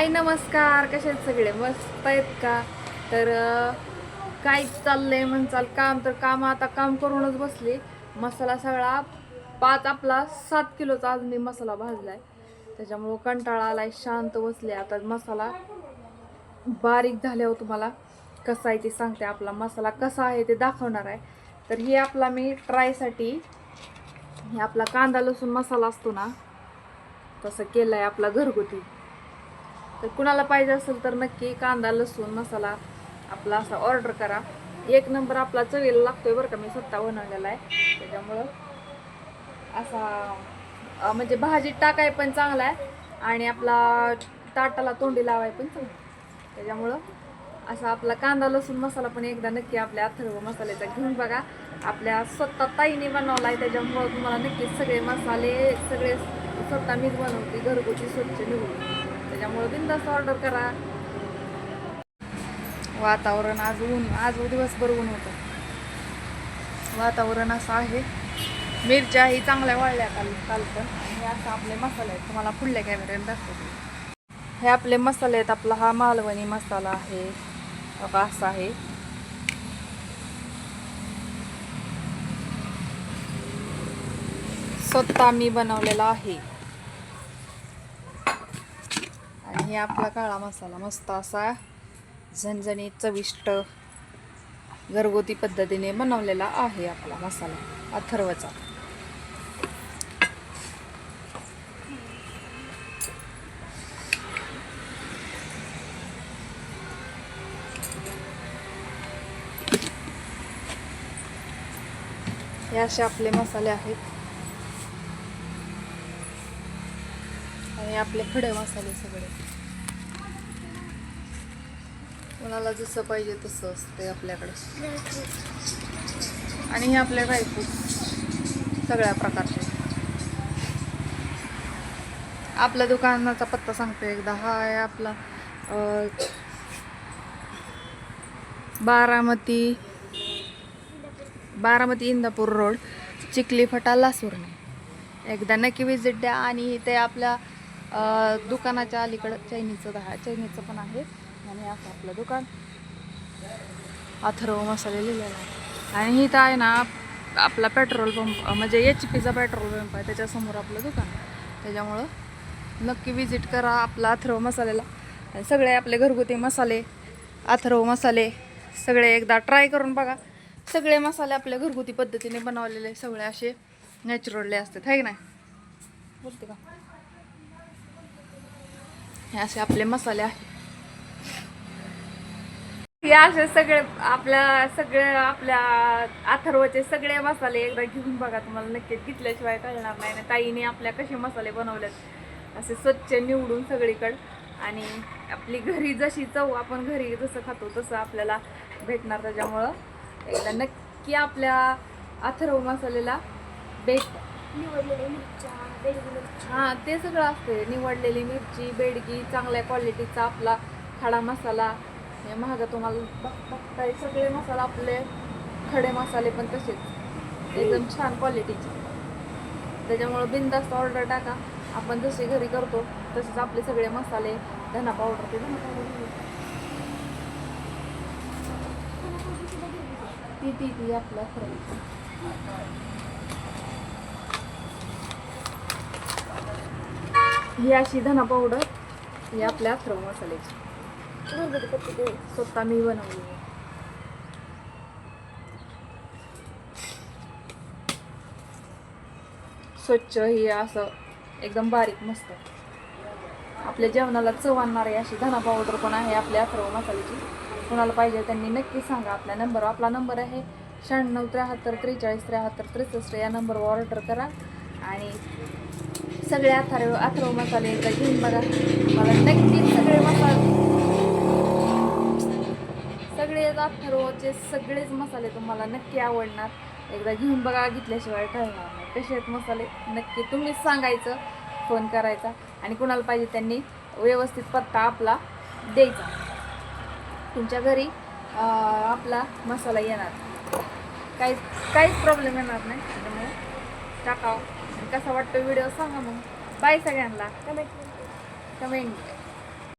हाय नमस्कार. कसे आहेत सगळे? मस्त आहेत का? तर काय चाललंय म्हणचाल? काम तर काम आता काम करूनच बसले. मसाला सगळा पाच आपला सात किलोचा आज मी मसाला भाजलाय. त्याच्यामुळं कंटाळा आलाय शांत बसले. आता मसाला बारीक झाल्यावर तुम्हाला कसा आहे ते सांगते. आपला मसाला कसा आहे ते दाखवणार आहे. तर हे आपला मी ट्रायसाठी हे आपला कांदा लसूण मसाला असतो ना तसं केलं आहे आपला घरगुती. तर कुणाला पाहिजे असेल तर नक्की कांदा लसूण मसाला आपला असा ऑर्डर करा. एक नंबर आपला चवीला लागतोय बरं का मी स्वतः बनवलेला आहे. त्याच्यामुळं असा म्हणजे भाजीत टाकाय पण चांगला आहे आणि आपला ताटाला तोंडी लावाय पण चांगला त्याच्यामुळं असा आपला कांदा लसूण मसाला पण एकदा नक्की आपल्या अथर्व मसाल्याचा घेऊन बघा. आपल्या स्वतः ताईने बनवला आहे त्याच्यामुळं तुम्हाला नक्कीच सगळे मसाले सगळे स्वतः मीच बनवते घरगुती स्वच्छ निवडून त्याच्यामुळं बिंदास्त ऑर्डर करा. वातावरण आज ऊन आज दिवसभर ऊन होतं. वातावरण असं आहे. मिरच्या ही चांगल्या वाळल्या काल काल पण. आणि असं आपले मसाले आहेत. तुम्हाला पुढल्या कॅमेऱ्याने दाखवते. हे आपले मसाले आहेत. आपला हा मालवणी मसाला आहे. बघा असा आहे. स्वतः मी बनवलेला आहे. आणि हे आपला काळा मसाला मस्त असा झणझणीत चविष्ट घरगुती पद्धतीने बनवलेला आहे आपला मसाला अथर्वचा. हे असे आपले मसाले आहेत. आणि आपले खडे मसाले सगळे. कोणाला जसं पाहिजे तसं असते आपल्याकडे. आणि हे आपले ड्रायफ्रूट सगळ्या प्रकारचे. आपल्या दुकानाचा पत्ता सांगते एकदा. हा आहे आपला बारामती बारामती इंदापूर रोड चिखली फटा लासूरने. एकदा नक्की विजिट द्या आणि ते आपल्या दुकानाच्या अलीकडं चैनीचं दहा चैनीचं पण आहे. आणि असं आपलं दुकान. अथर्व मसाले लिहिलेला आहे. आणि इथं आहे ना आपला पेट्रोल पंप म्हणजे एच पीचा पेट्रोल पंप आहे. त्याच्यासमोर आपलं दुकान त्याच्यामुळं नक्की विजिट करा आपला अथर्व मसाल्याला सगळे आपले घरगुती मसाले अथर्व मसाले सगळे एकदा ट्राय करून बघा. सगळे मसाले आपल्या घरगुती पद्धतीने बनवलेले सगळे असे नॅचरलले असतात. आहे की नाही? बोलते का? हे असे आपले मसाले आहेत. हे असे सगळे आपल्या सगळे आपल्या अथर्वचे सगळे मसाले एकदा घेऊन बघा तुम्हाला नक्कीच घेतल्याशिवाय कळणार नाही. ना ताईने आपल्या कसे मसाले बनवलेत असे स्वच्छ निवडून सगळीकडं. आणि आपली घरी जशी चव आपण घरी जसं खातो तसं आपल्याला भेटणार त्याच्यामुळं. एकदा नक्की आपल्या अथर्व मसालेला भेट हां ते सगळं असते निवडलेली मिरची बेडगी चांगल्या क्वालिटीचा आपला खडा मसाला. हे महाग तुम्हाला बघताय सगळे मसाला आपले खडे मसाले पण तसेच. एकदम छान क्वालिटीचे त्याच्यामुळं बिंदास्त ऑर्डर टाका. आपण जसे घरी करतो तसेच आपले सगळे मसाले धना पावडर ते धना पावडर ती ती ती आपलं खरं. ही अशी धना पावडर ही आपल्या अथर्व मसाल्याची. स्वतः मी बनवली. आहे. स्वच्छ ही असं एकदम बारीक मस्त. आपल्या जेवणाला चव आणणारी अशी धना पावडर पण आहे आपल्या अथर्व मसाल्याची. कोणाला पाहिजे त्यांनी नक्की सांगा. आपल्या नंबर आपला नंबर आहे शहाण्णव त्र्याहत्तर त्रेचाळीस त्र्याहत्तर त्रेसष्ट. या नंबरवर ऑर्डर करा. आणि सगळे अथर्व अथर्व मसाले एकदा घेऊन बघा. मला नक्कीच सगळे मसाले सगळे अथर्वचे सगळेच मसाले तुम्हाला नक्की आवडणार. एकदा घेऊन बघा घेतल्याशिवाय कळणार नाही. कसे आहेत मसाले? नक्की तुम्हीच सांगायचं फोन करायचा. आणि कुणाला पाहिजे त्यांनी व्यवस्थित पत्ता आपला द्यायचा. तुमच्या घरी आपला मसाला येणार. काही काहीच प्रॉब्लेम येणार नाही. त्याच्यामुळे टाकावं. कसा वाटतो व्हिडिओ सांगा मग. बाय सगळ्यांना. Comment comment